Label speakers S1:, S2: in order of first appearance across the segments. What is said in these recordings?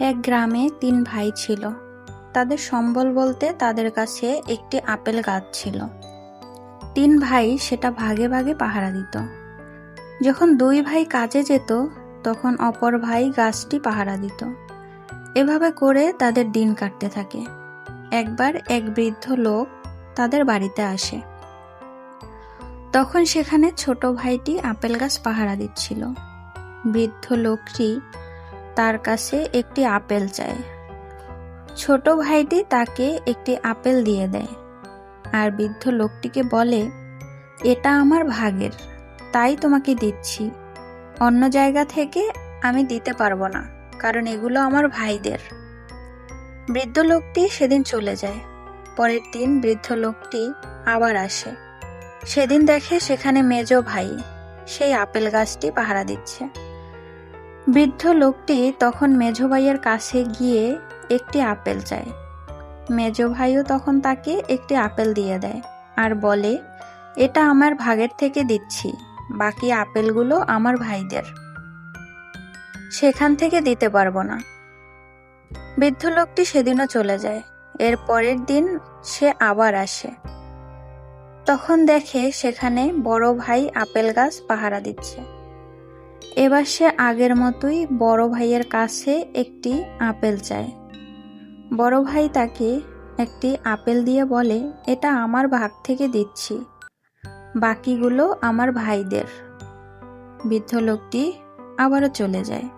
S1: এক গ্রামে তিন ভাই ছিল। তাদের সম্বল বলতে তাদের কাছে একটি আপেল গাছ ছিল। তিন ভাই সেটা ভাগে ভাগে পাহারা দিত। যখন দুই ভাই কাজে যেত, তখন অপর ভাই গাছটি পাহারা দিত। এভাবে করে তাদের দিন কাটতে থাকে। একবার এক বৃদ্ধ লোক তাদের বাড়িতে আসে। তখন সেখানে ছোট ভাইটি আপেল গাছ পাহারা দিচ্ছিল। বৃদ্ধ লোকটি তার কাছে একটি আপেল চায়। ছোট ভাইটি তাকে একটি আপেল দিয়ে দেয় আর বৃদ্ধ লোকটিকে বলে, এটা আমার ভাগের, তাই তোমাকে দিচ্ছি। অন্য জায়গা থেকে আমি দিতে পারব না, কারণ এগুলো আমার ভাইদের। বৃদ্ধ লোকটি সেদিন চলে যায়। পরের দিন বৃদ্ধ লোকটি আবার আসে। সেদিন দেখে সেখানে মেজ ভাই, সেই আপেল গাছটি পাহারা দিচ্ছে। বৃদ্ধ লোকটি তখন মেজ ভাইয়ের কাছে গিয়ে একটি আপেল চায়। মেজ ভাইও তখন তাকে একটি আপেল দিয়ে দেয় আর বলে, এটা আমার ভাগের থেকে দিচ্ছি, বাকি আপেলগুলো আমার ভাইদের। সেখান থেকে দিতে পারব না। বৃদ্ধ লোকটি সেদিনও চলে যায়। এর পরের দিন সে আবার আসে। তখন দেখে সেখানে বড় ভাই আপেল গাছ পাহারা দিচ্ছে। এবার সে আগের মতোই বড় ভাইয়ের কাছে একটি আপেল চায়। বড় ভাই তাকে একটি আপেল দিয়ে বলে, এটা আমার ভাগ থেকে দিচ্ছি। বাকিগুলো আমার ভাইদের। বৃদ্ধ লোকটি আবারও চলে যায়।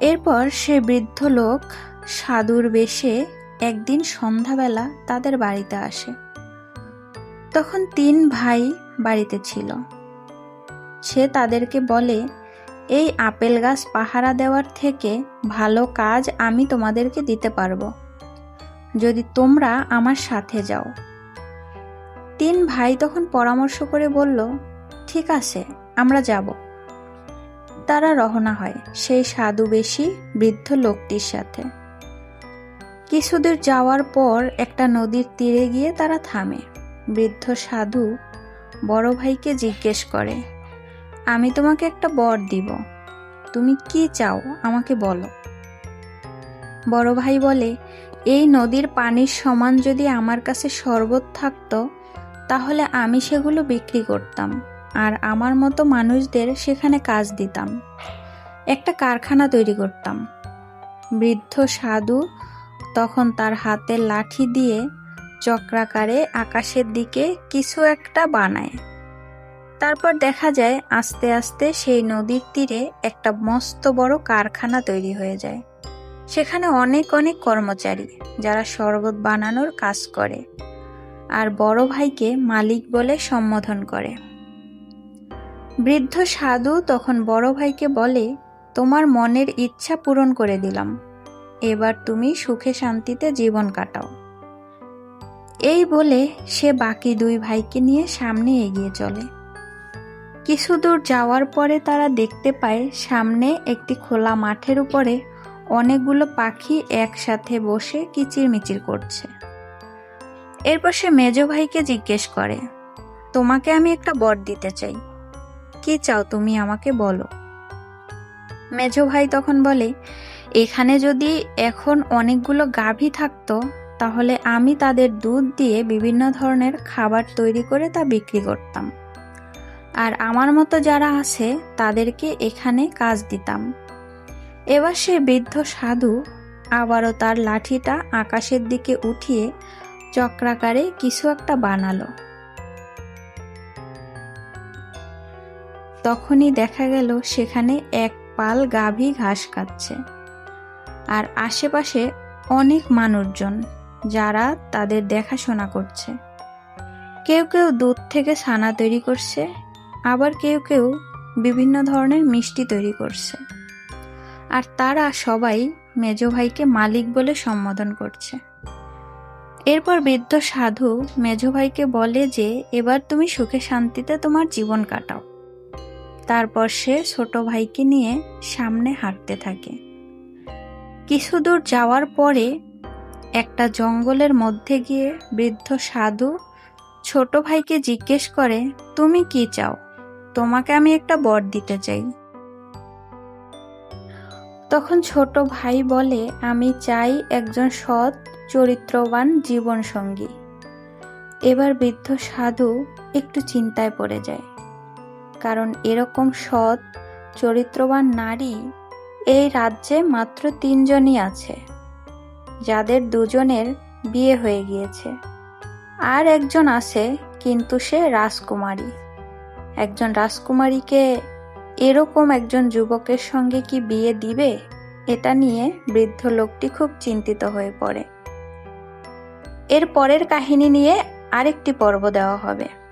S1: এরপর সে বৃদ্ধ লোক সাধুর বেশে একদিন সন্ধ্যাবেলা তাদের বাড়িতে আসে। তখন তিন ভাই বাড়িতে ছিল। সে তাদেরকে বলে, এই আপেল গাছ পাহারা দেওয়ার থেকে ভালো কাজ আমি তোমাদেরকে দিতে পারব। যদি তোমরা আমার সাথে যাও। তিন ভাই তখন পরামর্শ করে বলল, ঠিক আছে, আমরা যাব। তারা রওনা হয় সেই সাধু বেশি বৃদ্ধ লোকটির সাথে। কিছুদূর যাওয়ার পর একটা নদীর তীরে গিয়ে তারা থামে। বৃদ্ধ সাধু বড় ভাইকে জিজ্ঞেস করে আমি তোমাকে একটা বর দিব। তুমি কি চাও, আমাকে বলো। বড় ভাই বলে, এই নদীর পানির সমান যদি আমার কাছে শরবত থাকতো, তাহলে আমি সেগুলো বিক্রি করতাম আর আমার মতো মানুষদের সেখানে কাজ দিতাম। একটা কারখানা তৈরি করতাম। বৃদ্ধ সাধু তখন তার হাতের লাঠি দিয়ে চক্রাকারে আকাশের দিকে কিছু একটা বানায়। তারপর দেখা যায় আস্তে আস্তে সেই নদীর তীরে একটা মস্ত বড় কারখানা তৈরি হয়ে যায়। সেখানে অনেক অনেক কর্মচারী যারা শরবত বানানোর কাজ করে আর বড় ভাইকে মালিক বলে সম্বোধন করে। বৃদ্ধ সাধু তখন বড় ভাইকে বলে, তোমার মনের ইচ্ছা পূরণ করে দিলাম। এবার তুমি সুখে শান্তিতে জীবন কাটাও। এই বলে সে বাকি দুই ভাইকে নিয়ে সামনে এগিয়ে চলে। কিছু দূর যাওয়ার পরে তারা দেখতে পায়, সামনে একটি খোলা মাঠের উপরে অনেকগুলো পাখি একসাথে বসে কিচিরমিচির করছে। এরপর সে মেজ ভাইকে জিজ্ঞেস করে, তোমাকে আমি একটা বর দিতে চাই। কি চাও তুমি আমাকে বলো? মেজ ভাই তখন বলে, এখানে যদি এখন অনেকগুলো গাভী থাকতো, তাহলে আমি তাদের দুধ দিয়ে বিভিন্ন ধরনের খাবার তৈরি করে তা বিক্রি করতাম। আর আমার মতো যারা আছে, তাদেরকে এখানে কাজ দিতাম। এবার সে বৃদ্ধ সাধু আবারও তার লাঠিটা আকাশের দিকে উঠিয়ে চক্রাকারে কিছু একটা বানালো। তখনই দেখা গেল সেখানে এক পাল গাভী ঘাস খাচ্ছে আর আশেপাশে অনেক মানুষজন যারা তাদের দেখাশোনা করছে। কেউ কেউ দুধ থেকে ছানা তৈরি করছে আবার কেউ কেউ বিভিন্ন ধরনের মিষ্টি তৈরি করছে। আর তারা সবাই মেজ ভাইকে মালিক বলে সম্বোধন করছে। এরপর বৃদ্ধ সাধু মেজ ভাইকে বলে যে, এবার তুমি সুখে শান্তিতে তোমার জীবন কাটাও। তারপর সে ছোট ভাইকে নিয়ে সামনে হাঁটতে থাকে। কিছু দূর যাওয়ার পরে একটা জঙ্গলের মধ্যে গিয়ে বৃদ্ধ সাধু ছোট ভাইকে জিজ্ঞেস করে, তুমি কি চাও? তোমাকে আমি একটা বর দিতে চাই। তখন ছোট ভাই বলে, আমি চাই একজন সৎ, চরিত্রবান, জীবনসঙ্গী। এবার বৃদ্ধ সাধু একটু চিন্তায় পড়ে যায়। কারণ এরকম সৎ, চরিত্রবান নারী এই রাজ্যে মাত্র তিনজনই আছে, যাদের দুজনের বিয়ে হয়ে গিয়েছে। আর একজন আছে, কিন্তু সে রাজকুমারী। একজন রাজকুমারীকে এরকম একজন যুবকের সঙ্গে কি বিয়ে দিবে? এটা নিয়ে বৃদ্ধ লোকটি খুব চিন্তিত হয়ে পড়ে। এর পরের কাহিনী নিয়ে আরেকটি পর্ব দেওয়া হবে।